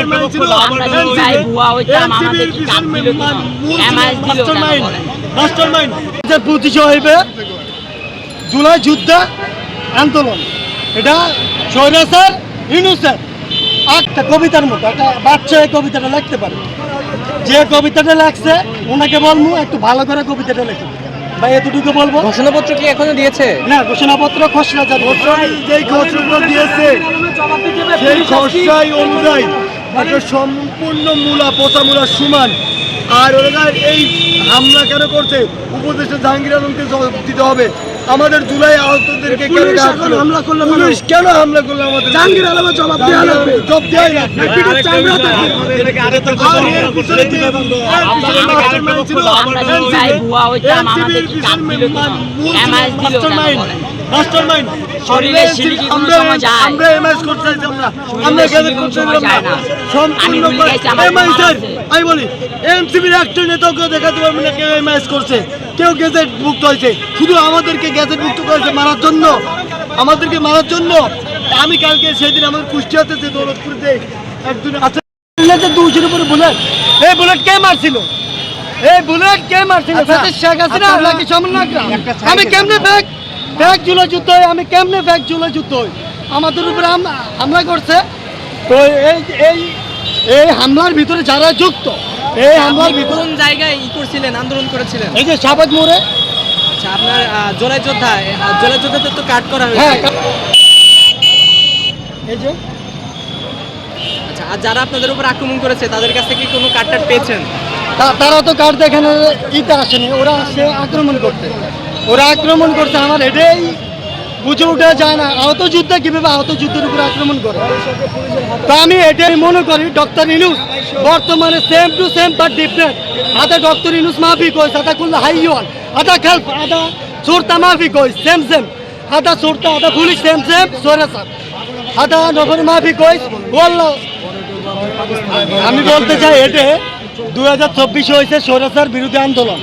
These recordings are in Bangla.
মাস্টার মাইন্ড ছিল আমরা যদি চাই ভুয়া হইতাম, আমাদের কি কাজ দিল কি না? দিল মাস্টার কেন মাইন্ড বলেন? Mastermind. পঁচিশে হইবে জুলাই যুদ্ধ আন্দোলন। এটা স্বৈরাচার ইনুসের একটা কবিতার মতো একটা বাচ্চা এই কবিতাটা লিখতে পারে। যে কবিতাটা লেখছে ওনাকে বলব একটু ভালো করে কবিতাটা লেখে। বা এতটুকু বলব। ঘোষণাপত্র কি এখনও দিয়েছে? না ঘোষণাপত্র খসড়া যাবে যেই খসড়া দিয়েছে সেই খসড়াই অনুযায়ী সম্পূর্ণ মূলা, পচা মূলা সমান। আর ওরা এই হামলা কেন করছে? উপদেষ্টা জাহাঙ্গীর আলমকে দিতে হবে। আমাদের জুলাই আহতদেরকে কেন হামলা করল পুলিশ কেন হামলা করল আমাদের? জাহাঙ্গীর আলমের জবাব দেওয়া লাগবে। জবাব দেওয়াই লাগবে। না। সম্পূর্ণ আমি বলি এমসিবির একটা নেতাকে দেখাতে পারবে না কেউ এমএস করছে। কেউ গ্যাজেট মুক্ত হয়েছে। শুধু আমাদেরকে গ্যাজেট মুক্ত করেছে মারার জন্য। আমাদেরকে মারার জন্য। আমি কালকে সেদিন আমার কুষ্টিয়াতে যে দৌলতপুরতে একজন আছে দুইশোর উপরে বুলেট। এই বুলেট কে মারছিল? এই বুলেট কে মারছিল? ফেসিস শেখ হাসিনা নাকি সমন্বয়করা আমি কেমনে ফেক জুলাই যুদ্ধ হই? আমি কেমনে ফেক জুলাই যুদ্ধ হই? আমাদের উপরে হামলা করছে। তো এই এই এই হামলার ভিতরে যারা যুক্ত এই হামলার কোন জায়গায় ই করছিলেন আন্দোলন করেছিলেন? এই যে সাবাদ মোড়ে। আচ্ছা আপনার জোলাই যোদ্ধা জোলাই যোদ্ধাতে তো কাট করা হ্যাঁ হয়েছে এই যে। আচ্ছা আর যারা আপনাদের উপর আক্রমণ করেছে তাদের কাছ থেকে কোনো কাট টাট পেয়েছেন? তারা তো কার দেখানে ইতে আসেনি ওরা আসে আক্রমণ করতে। ওরা আক্রমণ করতে আমার এটাই বুঝে উঠে যায় না। আহত যুদ্ধে কীভাবে আহত যুদ্ধের উপর আক্রমণ করে? তো আমি এটাই মনে করি, ডক্টর ইনুস, বর্তমানে same to same but different আদা ডক্টর ইনুস মাফি কইস আদা কুল্লা হাইওয়ান আদা খেলপ আদা সুরতা মাফি কইস সেম সেম আদা সুরতা আদা পুলিশ সেম সেম সোরে স্যার আদা নগর মাফি কইস ওয়াল্লাহ আমি বলতে চাই এটা দু হাজার চব্বিশে হয়েছে স্বৈরাচার বিরোধী আন্দোলন।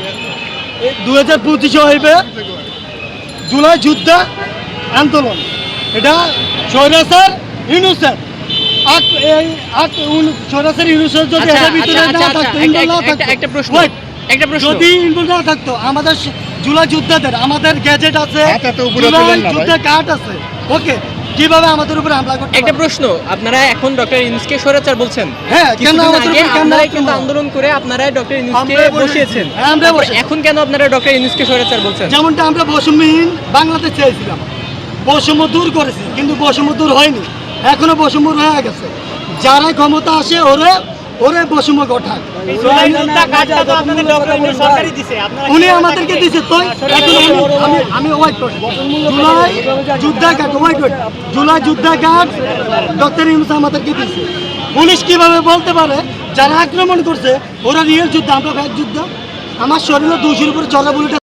দু হাজার পঁচিশে হইবে জুলাই যুদ্ধ আন্দোলন। এটা স্বৈরাচার ইউনুসের আচ্ছা আচ্ছা আচ্ছা আমাদের জুলাই যুদ্ধদের আমাদের গ্যাজেট আছে যুদ্ধ কার্ড আছে। ওকে কীভাবে আমাদের উপরে হামলা করতে একটা প্রশ্ন আপনারা এখন ডক্টর ইউনুসকে স্বৈরাচার বলছেন? হ্যাঁ কেন আমাদের কিন্তু আন্দোলন করে আপনারা ডক্টর বসেছি। বসিয়েছেন। হ্যাঁ, আমরা এখন কেন আপনারা ডক্টর ইউনুসকে স্বৈরাচার বলছেন? যেমনটা আমরা বৈষম্যহীন বাংলাদেশ চেয়েছিলাম বৈষম্য দূর করেছি কিন্তু বৈষম্য দূর হয়নি। এখনও বৈষম্য রয়ে গেছে। যারা ক্ষমতা আসে ওরে ওরে বৈষম্য ঘটায়। উনি আমাদেরকে দিছে তো আমি- আমি আমি ওয়াইট করছি জুলাই যুদ্ধা কার্ড ওয়াইট ওয়াইট জুলাই যুদ্ধা কার্ড ডক্টর ইউনুস আমাদেরকে দিছে। পুলিশ কীভাবে বলতে পারে? যারা আক্রমণ করছে ওরা রিয়েল যুদ্ধ আমরা ব্যাগ যুদ্ধ। আমার শরীরে দুশোর উপরে চলা বুলেট